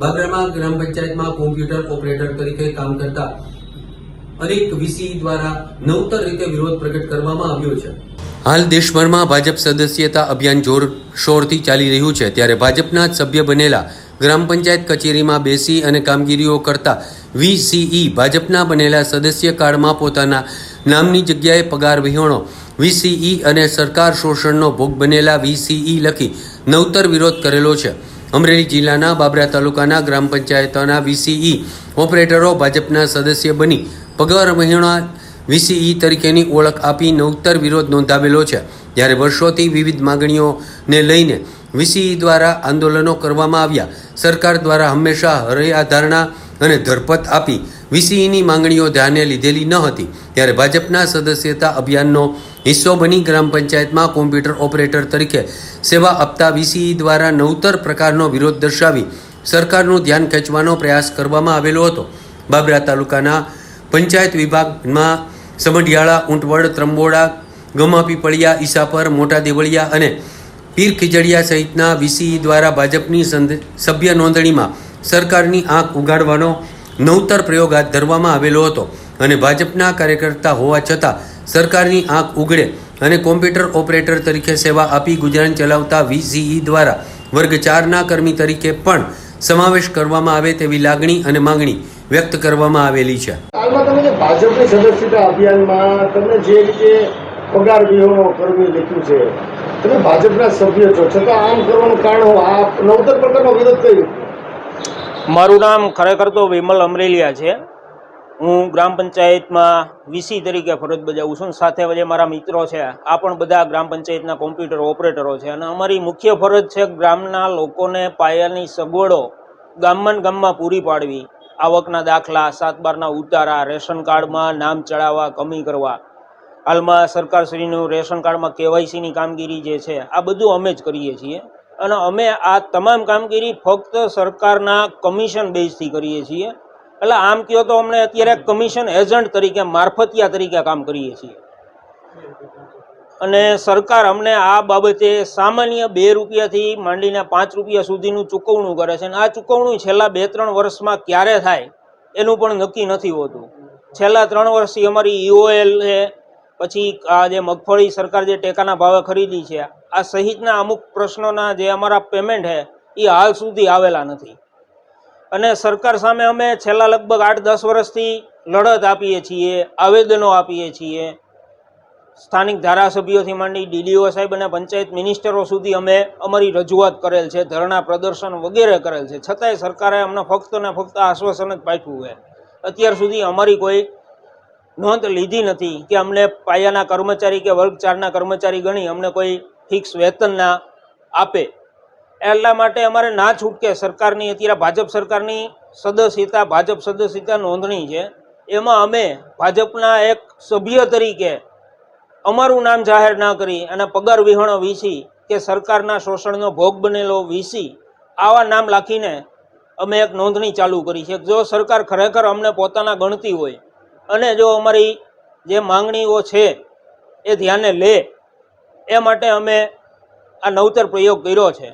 બાબરામાં ગ્રામ પંચાયતમાં computer operator તરીકે કામ કરતા અનેક વીસી દ્વારા નવતર રીતે વિરોધ પ્રગટ કરવામાં આવ્યો છે. હાલ દેશભરમાં ભાજપ સદસ્યતા અભિયાન જોરશોરથી ચાલી રહ્યું છે. ત્યારે ભાજપના સભ્ય બનેલા ગ્રામ પંચાયત કચેરીમાં બેસી અને કામગીરીઓ કરતા વીસીઈ ભાજપના બનેલા સદસ્ય કાળમાં પોતાના નામની જગ્યાએ પગાર વિહોણો, વીસીઈ અને સરકાર શોષણનો ભોગ બનેલા વીસીઈ લખી નવતર વિરોધ કરેલો છે. અમરેલી જિલ્લાના બાબરા તાલુકાના ગ્રામ પંચાયતોના વીસીઈ ઓપરેટરો ભાજપના સદસ્ય બની પગાર મહિણા વીસીઈ તરીકેની ઓળખ આપી નવતર વિરોધ નોંધાવેલો છે. જ્યારે વર્ષોથી વિવિધ માગણીઓને લઈને વીસીઈ દ્વારા આંદોલનો કરવામાં આવ્યા. સરકાર દ્વારા હંમેશા હરયાધારણા અને ધરપત આપી વીસીઈની માંગણીઓ ધ્યાને લીધેલી ન હતી. ત્યારે ભાજપના સદસ્યતા અભિયાનનો હિસ્સો બની ગ્રામ પંચાયતમાં કોમ્પ્યુટર ઓપરેટર તરીકે સેવા આપતા વીસીઈ દ્વારા નવતર પ્રકારનો વિરોધ દર્શાવી સરકારનું ધ્યાન ખેંચવાનો પ્રયાસ કરવામાં આવેલો હતો. બાબરા તાલુકાના પંચાયત વિભાગમાં સમઢિયાળા ઊંટવડ ત્રંબોડા ગમાપીપળિયા ઈસાપર, મોટા દેવળિયા અને પીર ખીજડીયા સહિતના વીસીઈ દ્વારા ભાજપની સભ્ય નોંધણીમાં સરકારની આંખ ઉગાડવાનો નવતર પ્રયોગ હાથ ધરવામાં આવેલો હતો અને ભાજપના કાર્યકર્તા હોવા છતાં સરકારની આંખ ઉઘડે અને કોમ્પ્યુટર ઓપરેટર તરીકે સેવા આપી ગુજરાન ચલાવતા વીસીઈ દ્વારા વર્ગ ચારના કર્મી તરીકે પણ સમાવેશ કરવામાં આવે તેવી લાગણી અને માંગણી વ્યક્ત કરવામાં આવેલી છે. હાલમાં તમે જે ભાજપની સદસ્યતા અભિયાનમાં તમને જે રીતે પગાર વિહોણો કરવી લખ્યું છે તમે ભાજપના સભ્ય છો છતાં આમ કરવાનું કારણ હું આ નવતર પ્રકારનો વિરોધ કર્યો મારું નામ ખરેખર તો વિમલ અમરેલિયા છે. હું ગ્રામ પંચાયતમાં વીસી તરીકે ફરજ બજાવું છું સાથે જે મારા મિત્રો છે, આ પણ બધા ગ્રામ પંચાયતના કોમ્પ્યુટર ઓપરેટરો છે અને અમારી મુખ્ય ફરજ છે ગ્રામના લોકોને પાયાની સગવડો ગામમાં ગામમાં પૂરી પાડવી. આવકના દાખલા સાત બારના ઉતારા, રેશન કાર્ડમાં નામ ચડાવવા, કમી કરવા. હાલમાં સરકારશ્રીનું રેશન કાર્ડમાં કેવાયસીની કામગીરી જે છે, આ બધું અમે જ કરીએ છીએ અને અમે આ તમામ કામગીરી ફક્ત સરકારના કમિશન બેઝથી કરીએ છીએ. એટલે આમ કહો તો અમને અત્યારે કમિશન એજન્ટ તરીકે, મારફતિયા તરીકે કામ કરીએ છીએ. અને સરકાર અમને આ બાબતે સામાન્ય બે રૂપિયાથી માંડીને પાંચ રૂપિયા સુધીનું ચૂકવણું કરે છે. અને આ ચૂકવણું છેલ્લા બે ત્રણ વર્ષમાં ક્યારે થાય, એનું પણ નક્કી નથી હોતું. છેલ્લા ત્રણ વર્ષથી અમારી ઈઓએલ છે, પછી આ જે મગફળી સરકાર જે ટેકાના ભાવે ખરીદી છે, આ સહિતના અમુક પ્રશ્નોના જે અમારા પેમેન્ટ છે, એ હાલ સુધી આવેલા નથી. અને સરકાર સામે અમે છેલ્લા લગભગ આઠ દસ વર્ષથી લડત આપીએ છીએ, આવેદનો આપીએ છીએ. સ્થાનિક ધારાસભ્યોથી માંડી ડીડીઓ સાહેબ અને પંચાયત મિનિસ્ટરો સુધી અમે અમારી રજૂઆત કરેલ છે, ધરણા પ્રદર્શન વગેરે કરેલ છે. છતાંય સરકારે અમને ફક્ત ને ફક્ત આશ્વાસન જ પાઠવું છે. અત્યાર સુધી અમારી કોઈ નોંધ લીધી નથી કે અમને પાયાના કર્મચારી કે વર્ગ ચારના કર્મચારી ગણી અમને કોઈ ફિક્સ વેતન ના આપે. એટલા માટે અમારે ના છૂટકે સરકારની, અત્યારે ભાજપ સરકારની સદસ્યતા, ભાજપ સદસ્યતા નોંધણી છે. એમાં અમે ભાજપના એક સભ્ય તરીકે અમારું નામ જાહેર ના કરી અને પગાર વિહોણો વીસી કે સરકારના શોષણનો ભોગ બનેલો વીસી આવા નામ લખીને અમે એક નોંધણી ચાલુ કરી છે. જો સરકાર ખરેખર અમને પોતાના ગણતી હોય અને જો અમારી જે માંગણીઓ છે એ ધ્યાને લે, એ માટે અમે આ નવતર પ્રયોગ કર્યો છે.